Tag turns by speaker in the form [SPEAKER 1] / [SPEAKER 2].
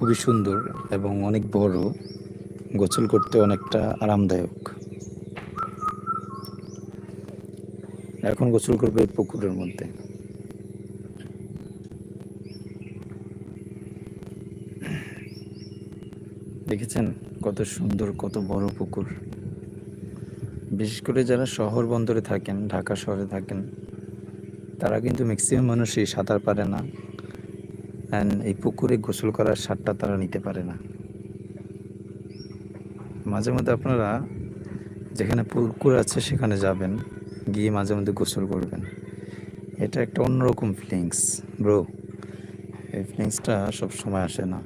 [SPEAKER 1] খুবই সুন্দর এবং অনেক বড়, গোসল করতে অনেকটা আরামদায়ক। এখন গোসল করবে পুকুরের মধ্যে। দেখেছেন কত সুন্দর, কত বড় পুকুর? বিশেষ করে যারা শহর বন্দরে থাকেন, ঢাকা শহরে থাকেন, তারা কিন্তু ম্যাক্সিমাম মানুষই সাঁতার পারে না। এই পুকুরে গোসল করার স্বাদটা তারা নিতে পারে না। মাঝে মধ্যে আপনারা যেখানে পুকুর আছে সেখানে যাবেন, গিয়ে মাঝে মধ্যে গোসল করবেন। এটা একটা অন্যরকম ফিলিংস ব্রো এই ফিলিংসটা সব সময় আসে না।